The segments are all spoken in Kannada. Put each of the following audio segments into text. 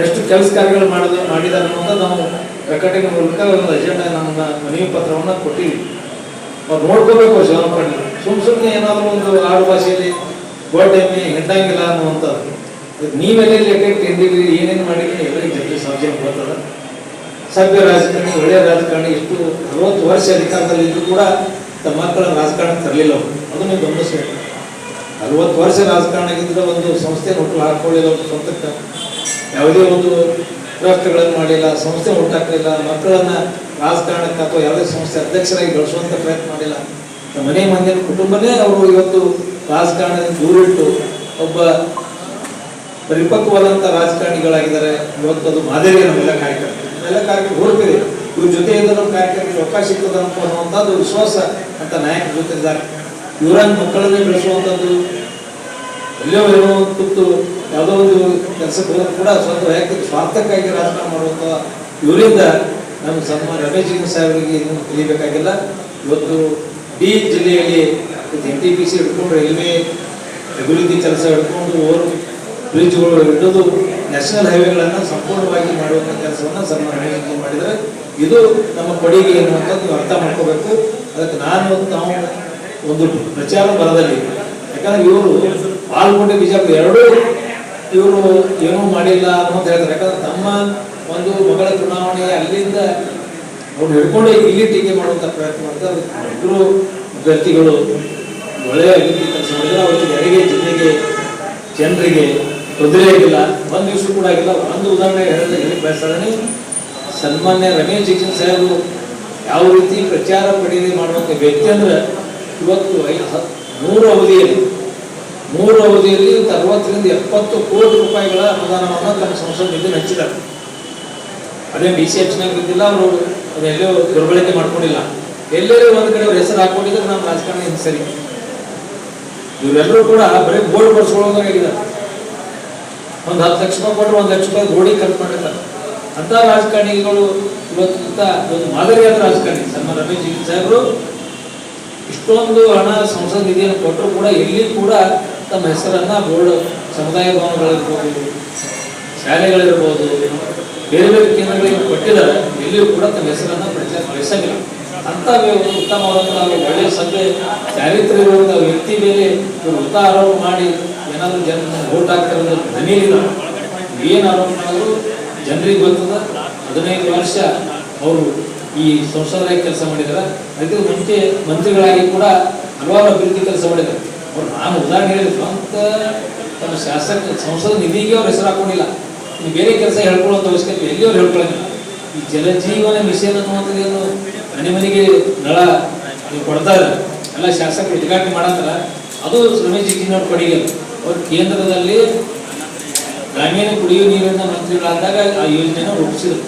ಎಷ್ಟು ಕೆಲಸ ಕಾರ್ಯಗಳು ಮಾಡಿದ ಮಾಡಿದ್ದಾರೆ ನಾವು ಪ್ರಕಟಣೆ ಮೂಲಕ ಒಂದು ಅಜೆಂಡಾ ನಮ್ಮ ಮನವಿ ಪತ್ರವನ್ನು ಕೊಟ್ಟಿವಿ. ಅವ್ರು ನೋಡ್ಕೋಬೇಕು ಶಿವನಪಣ್ಣಿ ಸುಮ್ ಸುಮ್ಮನೆ ಏನಾದರೂ ಒಂದು ಆಡು ಭಾಷೆಯಲ್ಲಿ ಗೋಲ್ಡ್ ಎಮ್ಮೆ ಹಿಂಡಂಗಿಲ್ಲ ಅನ್ನುವಂಥದ್ದು. ನೀವೆಲ್ಲ ಲೆಕ್ಕ ತಿಂದಿರಿ, ಏನೇನು ಮಾಡಿದ್ರಿ ಎಲ್ಲರಿಗೆ ಜನರಿಗೆ ಸಾಧ್ಯ ಬರ್ತದ ಸಭ್ಯ ರಾಜಕಾರಣಿ ಒಳ್ಳೆಯ ರಾಜಕಾರಣಿ, ಇಷ್ಟು ಅರವತ್ತು ವರ್ಷ ಅಧಿಕಾರದಲ್ಲಿ ಇದ್ದು ಕೂಡ ತಮ್ಮ ಮಕ್ಕಳ ರಾಜಕಾರಣ ತರಲಿಲ್ಲ ಅವರು. ಅದು ನೀವು ಗಮನಿಸಬೇಕು. ಅರವತ್ತು ವರ್ಷ ರಾಜಕಾರಣಿಗಿಂತ ಒಂದು ಸಂಸ್ಥೆ ಹುಟ್ಟು ಹಾಕೊಳ್ಳಿಲ್ಲ, ಒಂದು ಸ್ವಂತಕ್ಕೆ ಯಾವುದೇ ಒಂದು ಟ್ರಸ್ಟ್ಗಳನ್ನು ಮಾಡಿಲ್ಲ, ಸಂಸ್ಥೆ ಹುಟ್ಟಾಕಲಿಲ್ಲ ಮಕ್ಕಳನ್ನ ರಾಜಕಾರಣಕ್ಕೆ ಅಥವಾ ಯಾವುದೇ ಸಂಸ್ಥೆ ಅಧ್ಯಕ್ಷರಾಗಿ ಬೆಳೆಸುವಂತ ಪ್ರಯತ್ನ ಮಾಡಿಲ್ಲ. ಮನೆ ಮಂದಿನ ಕುಟುಂಬನೇ ಅವರು ಇವತ್ತು ರಾಜಕಾರಣದಿಂದ ದೂರಿಟ್ಟು ಒಬ್ಬ ಪರಿಪಕ್ವವಾದಂಥ ರಾಜಕಾರಣಿಗಳಾಗಿದ್ದಾರೆ. ಇವತ್ತು ಅದು ಮಾದರಿ ನಮ್ಮೆಲ್ಲ ಕಾರ್ಯಕರ್ತರು. ಎಲ್ಲ ಕಾರ್ಯಕ್ರಮ ಹುಡುಕಿದೆ ಇವ್ರ ಜೊತೆ ಇದ್ದರೂ ಕಾರ್ಯಕ್ರಮಕ್ಕೆ ಅವಕಾಶ ಸಿಗ್ತದ ಅನ್ನುವಂಥದ್ದು ವಿಶ್ವಾಸ ಅಂತ ನಾಯಕರ ಜೊತೆ ಇದ್ದಾರೆ ಇವರನ್ನ ಮಕ್ಕಳನ್ನೇ ಬೆಳೆಸುವಂಥದ್ದು ಎಲ್ಲೋ ಏನೋ ಕೂತು ಯಾವುದೋ ಒಂದು ಕೆಲಸಕ್ಕೆ ಹೋದ್ರು ಕೂಡ ಸ್ವಂತ ವೈಯಕ್ತಿಕ ಸ್ವಾರ್ಥಕ್ಕಾಗಿ ರಾಜಕಾರಣ ಮಾಡುವಂಥ ಇವರಿಂದ ನಮ್ಮ ಸನ್ಮಾನ ರಮೇಶ್ ಜಿಂಗ್ ಸಾಹೇಬರಿಗೆ ಇನ್ನೂ ಕಲಿಬೇಕಾಗಿಲ್ಲ ಇವತ್ತು ಡಿ ಜಿಲ್ಲೆಯಲ್ಲಿ ಎನ್ ಟಿ ಪಿ ಸಿ ಹಿಡ್ಕೊಂಡು ರೈಲ್ವೆ ಅಭಿವೃದ್ಧಿ ಕೆಲಸ ಹಿಡ್ಕೊಂಡು ಓವರ್ ಬ್ರಿಡ್ಜ್ಗಳು ಹಿಡಿದು ನ್ಯಾಷನಲ್ ಹೈವೇಗಳನ್ನು ಸಂಪೂರ್ಣವಾಗಿ ಮಾಡುವಂಥ ಕೆಲಸವನ್ನು ಸನ್ಮಾನ ರಮೇಶ್ ಜಿಂಗ್ ಮಾಡಿದರೆ ಇದು ನಮ್ಮ ಕೊಡುಗೆ ಅನ್ನುವಂಥದ್ದು ನೀವು ಅರ್ಥ ಮಾಡ್ಕೋಬೇಕು. ಅದಕ್ಕೆ ನಾನು ತಾವು ಒಂದು ಪ್ರಚಾರ ಬರದಲ್ಲಿ ಯಾಕಂದ್ರೆ ಇವರು ಪಾಲ್ಗೊಂಡ ಬಿಜಾಪುರ ಎರಡೂ ಇವರು ಏನೂ ಮಾಡಿಲ್ಲ ಅಂತ ಹೇಳ್ತಾರೆ. ಯಾಕಂದ್ರೆ ತಮ್ಮ ಒಂದು ಮಗಳ ಚುನಾವಣೆ ಅಲ್ಲಿಂದ ಅವ್ರು ಹಿಡ್ಕೊಂಡು ಇಲ್ಲಿ ಟೀಕೆ ಮಾಡುವಂತ ಪ್ರಯತ್ನ ಮಾಡ್ತಾರೆ ಇಬ್ಬರು ಅಭ್ಯರ್ಥಿಗಳು ಒಳ್ಳೆಯ ಅಭಿವೃದ್ಧಿ ಕೆಲಸ ಮಾಡಿದ್ರೆ ಅವರಿಗೆ ಜಿಲ್ಲೆಗೆ, ಜನರಿಗೆ ತೊಂದರೆ ಆಗಿಲ್ಲ. ಒಂದು ದಿವಸ ಕೂಡ ಆಗಿಲ್ಲ. ಒಂದು ಉದಾಹರಣೆ ಹೇಳಿದ್ರೆ ಹೇಳಿ ಬಯಸ್ತಾನೆ. ಸನ್ಮಾನ್ಯ ರಮೇಶ್ ಜಿಕ್ಷನ್ ಸಾಹೇಬರು ಯಾವ ರೀತಿ ಪ್ರಚಾರ ಪಡೆಯಲಿ ಮಾಡುವಂಥ ವ್ಯಕ್ತಿ ಅಂದ್ರೆ ಇವತ್ತು ಮೂರು ಅವಧಿಯಲ್ಲಿ ಮೂರು ಅವಧಿಯಲ್ಲಿ ಅರವತ್ತರಿಂದ ಎಪ್ಪತ್ತು ಕೋಟಿ ರೂಪಾಯಿಗಳ ಅನುದಾನವನ್ನು ತನ್ನ ಸಂಸದ ಹಂಚಿದ್ದಾರೆ. ಅದೇ ಡಿ ಸಿ ಬಿದ್ದಿಲ್ಲ, ಅವರು ಅದೆಲ್ಲೋ ದುರ್ಬಳಕೆ ಮಾಡ್ಕೊಂಡಿಲ್ಲ. ಎಲ್ಲರೂ ಒಂದು ಕಡೆ ಅವ್ರ ಹೆಸರು ಹಾಕೊಂಡಿದ್ರೆ ನಮ್ಮ ರಾಜಕಾರಣ ಹಿಂಗೆ ಸರಿ. ಇವರೆಲ್ಲರೂ ಕೂಡ ಬರೀ ಬೋರ್ಡ್ ಬರ್ಸ್ಕೊಳ್ಳೋದಾಗಿದ್ದಾರೆ ಒಂದು ಹತ್ತು ಲಕ್ಷ ರೂಪಾಯಿ ಕೊಟ್ಟರು ಒಂದು ಲಕ್ಷ ರೂಪಾಯಿ ಗೋಡಿ ಖರ್ಚು ಮಾಡಿರ್ತಾರೆ. ಅಂತ ರಾಜಕಾರಣಿಗಳು ಇವತ್ತು ಒಂದು ಮಾದರಿಯಾದ ರಾಜಕಾರಣಿ ಸನ್ಮಾನ ರಮೇಶ್ ಜೀವಿ ಸಾಹೇಬರು ಇಷ್ಟೊಂದು ಹಣ ಸಂಸದ ನಿಧಿಯನ್ನು ಕೊಟ್ಟರು ಕೂಡ ಇಲ್ಲಿ ಕೂಡ ತಮ್ಮ ಹೆಸರನ್ನ ಬೋರ್ಡ್ ಸಮುದಾಯ ಭವನಗಳಿರ್ಬೋದು, ಶಾಲೆಗಳಿರ್ಬೋದು, ಬೇರೆ ಬೇರೆ ಕೇಂದ್ರಗಳಿಗೆ ಕೊಟ್ಟಿದ್ದಾರೆ. ಎಲ್ಲಿಯೂ ಕೂಡ ತಮ್ಮ ಹೆಸರನ್ನ ಪ್ರಚಾರ ಬೆಳೆಸಂಗಿಲ್ಲ ಅಂತ ಒಂದು ಉತ್ತಮವಾದಂತಹ ಒಳ್ಳೆಯ ಸಭೆ ಚಾರಿತ್ರ್ಯ ಇರುವಂತಹ ವ್ಯಕ್ತಿ ಮೇಲೆ ಮೃತ ಆರೋಪ ಮಾಡಿ ಏನಾದರೂ ಜನ ಓಟ್ ಹಾಕ್ತಾರೆ ನನಗಿಲ್ಲ. ಏನು ಆರೋಪ ಮಾಡಿದ್ರು? ಜನರಿಗೆ ಗೊತ್ತದ. ಹದಿನೈದು ವರ್ಷ ಅವರು ಈ ಸಂಸದರಾಗಿ ಕೆಲಸ ಮಾಡಿದ್ದಾರೆ ಅದಕ್ಕೆ ಮುಂಚೆ ಮಂತ್ರಿಗಳಾಗಿ ಕೂಡ ಹಲವಾರು ಅಭಿವೃದ್ಧಿ ಕೆಲಸ ಮಾಡಿದ್ದಾರೆ ಅವ್ರು ನಾನು ಉದಾಹರಣೆ ಹೇಳಿದ್ರು ಸ್ವಂತ ತಮ್ಮ ಶಾಸಕ ಸಂಸದ ನಿಧಿಗೆ ಅವ್ರ ಹೆಸರು ಹಾಕೊಂಡಿಲ್ಲ. ಬೇರೆ ಕೆಲಸ ಹೇಳ್ಕೊಳ್ಳುವಂಥ ಅವಶ್ಯಕತೆ ಎಲ್ಲಿ ಅವ್ರು ಹೇಳ್ಕೊಳ್ಳೋಂಗಿಲ್ಲ. ಈ ಜಲಜೀವನ ಮಿಷನ್ ಅನ್ನುವಂಥದ್ದು ಏನು ಮನೆ ಮನೆಗೆ ನಳ ಕೊಡ್ತಾರೆ ಎಲ್ಲ ಶಾಸಕರು ಉದ್ಘಾಟನೆ ಮಾಡಂತಾರ ಅದು ರಮೇಶ್ ಜಿಗ್ಜಿನವ್ರ ಕೊಡುಗೆ. ಅವ್ರು ಕೇಂದ್ರದಲ್ಲಿ ಗ್ರಾಮೀಣ ಕುಡಿಯುವ ನೀರಿನ ಮಂತ್ರಿಗಳಾದಾಗ ಆ ಯೋಜನೆಯನ್ನು ರೂಪಿಸಿದ್ರು.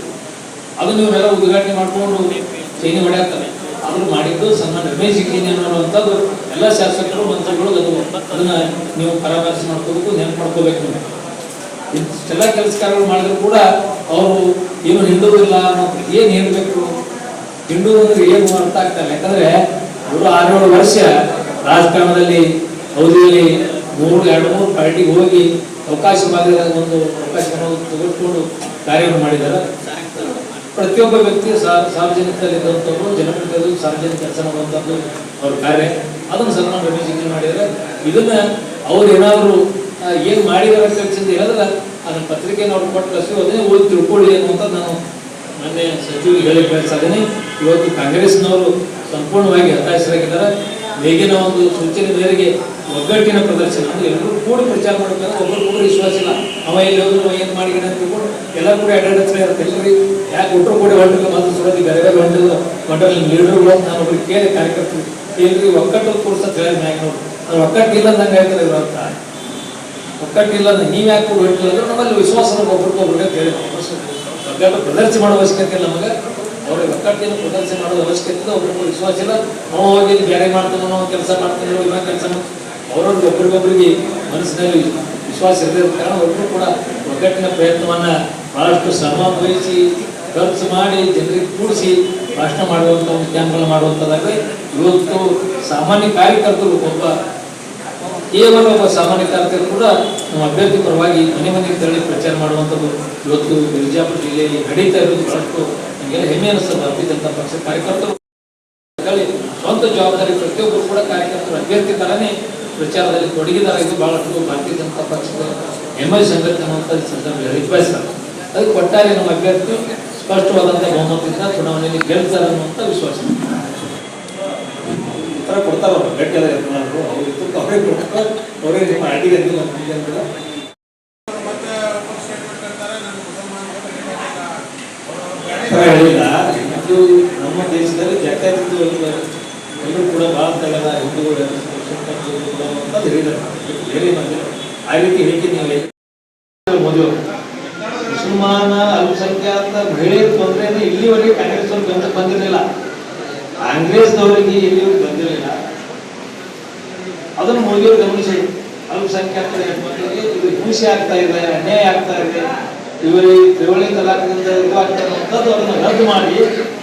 ಅದನ್ನ ಇವರೆಲ್ಲ ಉದ್ಘಾಟನೆ ಮಾಡ್ಕೊಂಡು ಚೈನಿ ಹೊಡ್ಯಾಕ್ತಾರೆ ಅವರು ಮಾಡಿದ್ದು ಸನ್ಮಾನ್ ರಮೇಶ್ ಜಿಗ್ಜಿನಿ ಅನ್ನುವಂಥದ್ದು ಎಲ್ಲ ಶಾಸಕರು, ಮಂತ್ರಿಗಳು ಅದು ಅದನ್ನ ನೀವು ಪರಾಮರ್ಶೆ ಮಾಡ್ಕೋಬೇಕು, ನೆನಪು ಮಾಡ್ಕೋಬೇಕು. ನೀವು ಇಷ್ಟೆಲ್ಲ ಕೆಲಸ ಕಾರ್ಯಗಳು ಮಾಡಿದ್ರು ಕೂಡ ಅವರು ಏನು ಹಿಂಡುವುದಿಲ್ಲ ಅನ್ನೋದು ಏನು ಹೇಳಬೇಕು? ಹಿಂದೂ ಅಂದ್ರೆ ಏನು ಅರ್ಥ ಆಗ್ತಾರೆ ಯಾಕಂದ್ರೆ ಅವರು ಆರೇಳು ವರ್ಷ ರಾಜಕಾರಣದಲ್ಲಿ ಅವಧಿಯಲ್ಲಿ ಮೂರು, ಎರಡು, ಮೂರು ಪಾರ್ಟಿಗೆ ಹೋಗಿ ಅವಕಾಶ ಬಾಗಿದ ಒಂದು ಅವಕಾಶ ತೆಗೆದುಕೊಂಡು ಕಾರ್ಯವನ್ನು ಮಾಡಿದ್ದಾರೆ. ಪ್ರತಿಯೊಬ್ಬ ವ್ಯಕ್ತಿ ಸಾರ್ವಜನಿಕದಲ್ಲಿದ್ದಂಥವ್ರು ಜನಪ್ರತಿನಿಧಿಗಳು ಸಾರ್ವಜನಿಕ ಕೆಲಸ ಮಾಡುವಂಥದ್ದು ಅವ್ರ ಕಾರ್ಯ ಅದನ್ನು ಸನ್ಮಾನ ರಮೇಶ್ ಮಾಡಿದರೆ ಇದನ್ನು ಅವ್ರು ಏನಾದರೂ ಏನು ಮಾಡಿದಾರೆ ಅಂತ ಹೇಳಿದ್ರೆ ಅದನ್ನು ಪತ್ರಿಕೆ ನಾವು ಕೊಟ್ಟು ಕಳಿಸಿ ಅದನ್ನೇ ಓದಿ ತಿಳ್ಕೊಳ್ಳಿ ಅನ್ನುವಂಥ ನಾನು ಮೊನ್ನೆ ಸಚಿವರಿಗೆ ಹೇಳಿ ಕಳಿಸಿದ್ದೀನಿ ಇವತ್ತು ಕಾಂಗ್ರೆಸ್ನವರು ಸಂಪೂರ್ಣವಾಗಿ ಹತಾಶರಾಗಿದ್ದಾರೆ. ಬೇಗಿನ ಒಂದು ಸೂಚನೆ ಮೇರೆಗೆ ಒಗ್ಗಟ್ಟಿನ ಪ್ರದರ್ಶನ. ಅಂದ್ರೆ ಎಲ್ಲರೂ ಕೂಡಿ ಪ್ರಚಾರ ಮಾಡಬೇಕಂದ್ರೆ ಒಬ್ಬರು ಕೂಡ ವಿಶ್ವಾಸ ಇಲ್ಲ. ಅವ ಎಲ್ಲಿ ಹೋದ್ರು ಏನು ಮಾಡಿ ಅಂತ ತಿಳ್ಕೊಂಡು ಎಲ್ಲ ಕೂಡ ಹತ್ರ ಇರುತ್ತೆ. ಎಲ್ಲರಿ ಯಾಕೆ ಒಟ್ಟರು ಕೂಡ ಹೊಂಟಕ್ಕೆ ಮಾತ್ರ ಸುರತಿ ಬೇರೆ ಬೇರೆ ಹೊಂಟದ ಮಟ್ಟಲ್ಲಿ ಲೀಡರ್ಗಳು ಅಂತ ನಾನು ಒಬ್ಬರಿಗೆ ಕೇಳಿ ಕಾರ್ಯಕರ್ತರು ಎಲ್ರಿ ಒಕ್ಕಟ್ಟು ಕೂರ್ಸತ್ ಹೇಳಿ ನೋಡಿ. ಅದು ಒಕ್ಕಟ್ಟು ಇಲ್ಲ ಅಂದಂಗೆ ಹೇಳ್ತಾರೆ ಇವರು ಅಂತ ಒಕ್ಕಟ್ಟಿಲ್ಲ ಅಂದ್ರೆ ನೀವ್ ಯಾಕೆ ಕೂಡ ಹೊಂಟಿಲ್ಲ ಅಂದ್ರೆ ನಮ್ಮಲ್ಲಿ ವಿಶ್ವಾಸ ಒಬ್ರಿಗೊಬ್ರಿಗೆ ಕೇಳಿ ಒಗ್ಗಟ್ಟು ಪ್ರದರ್ಶನ ಮಾಡೋ ಅವಶ್ಯಕತೆ ಇಲ್ಲ ನಮಗೆ. ಅವ್ರಿಗೆ ಒಕ್ಕಟ್ಟಿನ ಪ್ರದರ್ಶನ ಮಾಡೋದು ಅವಶ್ಯಕತೆ ಒಬ್ರಿಗೊಬ್ರು ವಿಶ್ವಾಸ ಇಲ್ಲ. ನಾವು ಹೋಗಿ ಬೇರೆ ಮಾಡ್ತಾನೋ ಕೆಲಸ ಮಾಡ್ತಾನೋ ಇವಾಗ ಕೆಲಸ ಅವ್ರವ್ರಿಗೆ ಒಬ್ರಿಗೊಬ್ರಿಗೆ ಮನಸ್ಸಿನಲ್ಲಿ ವಿಶ್ವಾಸ ಇರದೇ ಕಾರಣ ಒಬ್ಬರು ಕೂಡ ಒಗ್ಗಟ್ಟಿನ ಪ್ರಯತ್ನವನ್ನು ಬಹಳಷ್ಟು ಶ್ರಮ ವಹಿಸಿ ಖರ್ಚು ಮಾಡಿ, ಜನರಿಗೆ ಕೂಡಿಸಿ ಭಾಷಣ ಮಾಡುವಂಥ ಉದ್ಯಮಗಳು ಮಾಡುವಂಥದ್ದಾಗಲಿ ಇವತ್ತು ಸಾಮಾನ್ಯ ಕಾರ್ಯಕರ್ತರು ಒಬ್ಬ ಕೇವಲ ಒಬ್ಬ ಸಾಮಾನ್ಯ ಕಾರ್ಯಕರ್ತರು ಕೂಡ ನಮ್ಮ ಅಭ್ಯರ್ಥಿ ಪರವಾಗಿ ಮನೆ ಮನೆಗೆ ತೆರಳಿ ಪ್ರಚಾರ ಮಾಡುವಂಥದ್ದು ಇವತ್ತು ಬಿಜಾಪುರ ಜಿಲ್ಲೆಯಲ್ಲಿ ನಡೀತಾ ಇರೋದು ಬಹಳಷ್ಟು ನಮಗೆಲ್ಲ ಹೆಮ್ಮೆ ಅನಿಸ್ತದೆ ಜನತಾ ಪಕ್ಷ ಕಾರ್ಯಕರ್ತರು. ಸ್ವಂತ ಜವಾಬ್ದಾರಿ ಪ್ರತಿಯೊಬ್ಬರು ಕೂಡ ಕಾರ್ಯಕರ್ತರು ಅಭ್ಯರ್ಥಿ ಥರನೇ ಪ್ರಚಾರದಲ್ಲಿ ತೊಡಗಿದ್ದಾರೆ ಇದು ಬಹಳಷ್ಟು ಭಾರತೀಯ ಜನತಾ ಪಕ್ಷದ ಹೆಮ್ಮೆ ಸಂಘಟನೆ ಅಂತ ಸಂದರ್ಭದಲ್ಲಿ ರಿಕ್ವೆಸ್ಟ್ ಅದಕ್ಕೆ ಒಟ್ಟಾರೆ ನಮ್ಮ ಅಭ್ಯರ್ಥಿ ಸ್ಪಷ್ಟವಾದಂಥ ಬಹುಮತದಿಂದ ಚುನಾವಣೆಯಲ್ಲಿ ಗೆಲ್ತಾರೆ ಅನ್ನುವಂಥ ವಿಶ್ವಾಸ. ಉತ್ತರ ಕೊಡ್ತಾರ ಅವ್ರು ಪ್ರಮುಖ ಅವರೇ ನಿಮ್ಮ ಅಡಿಗೆ ಅಂತ ನಮ್ಮ ಹೇಳಿಲ್ಲ ಇದು ನಮ್ಮ ದೇಶದಲ್ಲಿ ಜಾತ್ಯಾತೀತ ಎಲ್ಲರೂ ಕೂಡ ಭಾಳ ತೆಗೆದ ಹಿಂದೂಗಳು ಅಂತ ಹೇಳಿದ್ರು ಆ ರೀತಿ ಹೇಳಿಕೆ ನೀವು. ಹೇಳಿ. ಮೋದಿ ಅವರು, ಮುಸಲ್ಮಾನ ಅಲ್ಪಸಂಖ್ಯಾತ ಮಹಿಳೆಯರ ತೊಂದರೆಯನ್ನು ಇಲ್ಲಿವರೆಗೆ ಕಾಂಗ್ರೆಸ್ ಅವರು ಬಂದಿರಲಿಲ್ಲ ಬಂದಿರಲಿಲ್ಲ. ಕಾಂಗ್ರೆಸ್ನವರಿಗೆ ಇಲ್ಲಿವರೆಗೆ ಬಂದಿರಲಿಲ್ಲ. ಅದನ್ನು ಮೋದಿಯವರು ಗಮನಿಸಿ. ಅಲ್ಪಸಂಖ್ಯಾತರಿಗೆ ಇದು ಹಿಂಸೆ ಆಗ್ತಾ ಇದೆ ಅನ್ಯಾಯ ಆಗ್ತಾ ಇದೆ. ಇವರಿಗೆ ತ್ರಿವಳಿ ತಲಾಖದಿಂದ ಇದು ಆಗ್ತಾ ಇರುವಂಥದ್ದು ಅದನ್ನು ರದ್ದು ಮಾಡಿ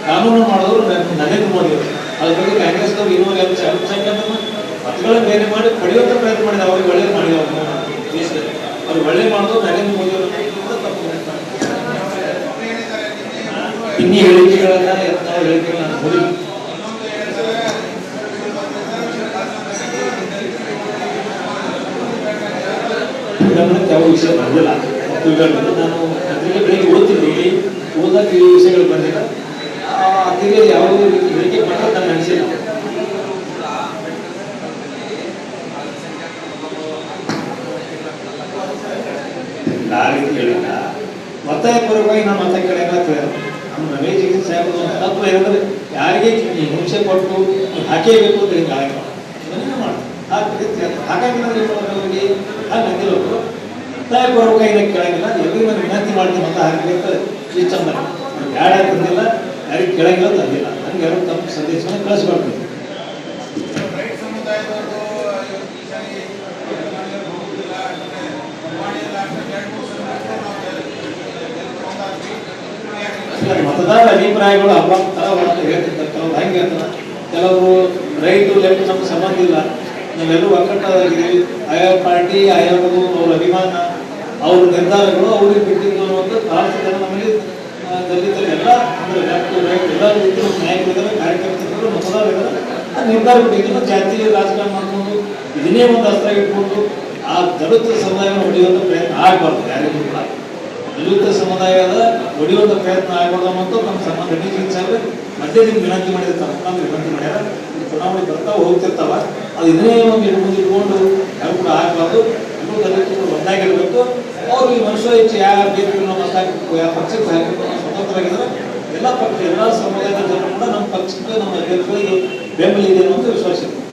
ಕಾನೂನು ಮಾಡೋರು ನರೇಂದ್ರ ಮೋದಿ ಅವರು ಅದ್ರ ಬಗ್ಗೆ ಕಾಂಗ್ರೆಸ್ನವ್ರು ಇನ್ನೂ ಎಲ್ಲ ಅಲ್ಪಸಂಖ್ಯಾತ ಮತಗಳ ಬೇರೆ ಮಾಡಿ ಪಡೆಯುವಂಥ ಪ್ರಯತ್ನ ಮಾಡಿದ ಅವ್ರಿಗೆ ಒಳ್ಳೆ ಮಾಡಿದ ಅವ್ರು. ದೇಶದಲ್ಲಿ. ಅವ್ರು ಒಳ್ಳೆ ಮಾಡೋದು ನರೇಂದ್ರ ಮೋದಿ ಅವರು ಇನ್ನೂ ಇನ್ನಿ ಹೇಳಿಕೆಗಳನ್ನ ನಾವು ಹೇಳಿಕೆಗಳನ್ನ ಗಮನಕ್ಕೆ ಯಾವ ವಿಷಯ ಬಂದಿಲ್ಲ ನಾನು ಪತ್ರಿಕೆ ಬೆಳಿಗ್ಗೆ ಓದ್ತಿದ್ದೀನಿ ಓದಾಗ ಈ ವಿಷಯಗಳು ಬಂದಿಲ್ಲ ಆ ಯಾವುದೇ ರೀತಿ ಹೇಳಿಕೆ ಮಾತ್ರ ನಾನು ಅನಿಸಿಲ್ಲ ಆ ರೀತಿ ಪರವಾಗಿ ನಾವು ಮತ ಕೇಳಲ್ಲ ನಮ್ಮ ರಮೇಶ್ ಜಿಗಿನ್ ಸಾಹೇಬ್ ತತ್ವ ಏನಂದ್ರೆ ಯಾರಿಗೆ ಹಿಂಸೆ ಕೊಟ್ಟು ಹಾಕೇಬೇಕು ಅಂತ ಹಿಂಗೆ ಹಾಕಿ ಮಾಡ್ತಾರೆ ಹಾಗಾಗಿ ಹಾಕಿ ಮಾಡೋದು ಹಾಗೆ ನಂಗಿಲ್ಲ ಅವರು ಒತ್ತಾಯ ಪೂರ್ವಕ ಇದಕ್ಕೆ ಕೇಳಂಗಿಲ್ಲ. ಎಲ್ರಿಗೂ ನಾನು ವಿನಂತಿ ಮಾಡ್ತೀನಿ ಅಂತ ಹಾಕಿ ಇಷ್ಟ ಮಾಡಿ ಯಾರು ತಂದಿಲ್ಲ ಯಾರಿಗೆ ಕೇಳಂಗಿಲ್ಲ ತಂದಿಲ್ಲ ಹಂಗೆ ಯಾರು ತಮ್ಮ ಸಂದೇಶವನ್ನು ಕಳಿಸ್ಕೊಡ್ತೀನಿ. ಮತದಾರರ ಅಭಿಪ್ರಾಯಗಳು ಹಬ್ಬ ಹೇಳ್ತಿರ್ತಾರೆ. ಕೆಲವ್ರು ಹೆಂಗೆ ಅಂತ ಕೆಲವರು ರೈತರು ನಮ್ಗೆ ಸಂಬಂಧ ಇಲ್ಲ. ನಾವೆಲ್ಲರೂ ಒಕ್ಕಟ್ಟಾಗಿದ್ದೀವಿ ಆಯಾ ಪಾರ್ಟಿ, ಆಯಾ ಅವ್ರ ಅಭಿಮಾನ. ಅವ್ರ ನಿರ್ಧಾರಗಳು, ಅವ್ರಿಗೆ ಬಿಟ್ಟಿದ್ದು ಅನ್ನುವಂಥ ಜನ ನಮಗೆ ದಲಿತರು ಎಲ್ಲ, ಅಂದರೆ ಲೆಫ್ಟ್ ರೈಟ್ ಎಲ್ಲ ರೀತಿಯ ನಾಯಕರಿದ್ದಾರೆ ಕಾರ್ಯಕರ್ತರು ಮತದಾರರಿದ್ದಾರೆ ನಿರ್ಧಾರ ಬಿಟ್ಟಿದ್ದು ಜಾತಿ, ರಾಜಕಾರಣ ಮಾಡ್ಕೊಂಡು, ಇದನ್ನೇ ಒಂದು ಅಸ್ತ್ರ ಇಟ್ಕೊಂಡು, ಆ ದಲಿತ ಸಮುದಾಯವನ್ನು ಹೊಡೆಯುವಂಥ ಪ್ರಯತ್ನ ಆಗಬಾರ್ದು, ಯಾರಿಗೂ ಕೂಡ. ದಲಿತ ಸಮುದಾಯದ ಹೊಡೆಯುವಂಥ ಪ್ರಯತ್ನ ಆಗಬಾರ್ದು ಮತ್ತು ನಮ್ಮ ಸಂಬಂಧ ರಣಜಿತ್ ಸಾಹೇಬ್ ನಿಮ್ಗೆ ವಿನಂತಿ ಮಾಡಿರ್ತಾರೆ. ನಮ್ಮ ವಿನಂತಿ ಮಾಡ್ಯಾರ ಚುನಾವಣೆ ಬರ್ತಾ ಹೋಗ್ತಿರ್ತಾವ. ಅದು ಇದನ್ನೇ ಒಂದು ಇಟ್ಕೊಂಡು ಇಟ್ಕೊಂಡು ಯಾರು ಕೂಡ ಆಗಬಾರ್ದು. ಎಲ್ಲರೂ ದಲಿತರು ಒಂದಾಗಿರ್ಬೇಕು. ಅವ್ರು ಈ ಮನುಷ್ಯ ಹೆಚ್ಚು ಯಾವ ಬೇಕು ನಮ್ಮ ಮತ ಹಾಕ್ಬೇಕು ಯಾವ ಪಕ್ಷಕ್ಕೆ ಅನ್ನೋ ಸ್ವತಂತ್ರವಾಗಿದ್ದಾರೆ, ಎಲ್ಲ ಪಕ್ಷ ಎಲ್ಲ ಸಮುದಾಯದ ಜನರು ಕೂಡ ನಮ್ಮ ಪಕ್ಷಕ್ಕೆ ನಮ್ಮ ಅಭ್ಯರ್ಥಿಗಳಿಗೆ ಬೆಂಬಲ ಇದೆ ಅನ್ನೋದು ವಿಶ್ವಾಸ ಇದೆ.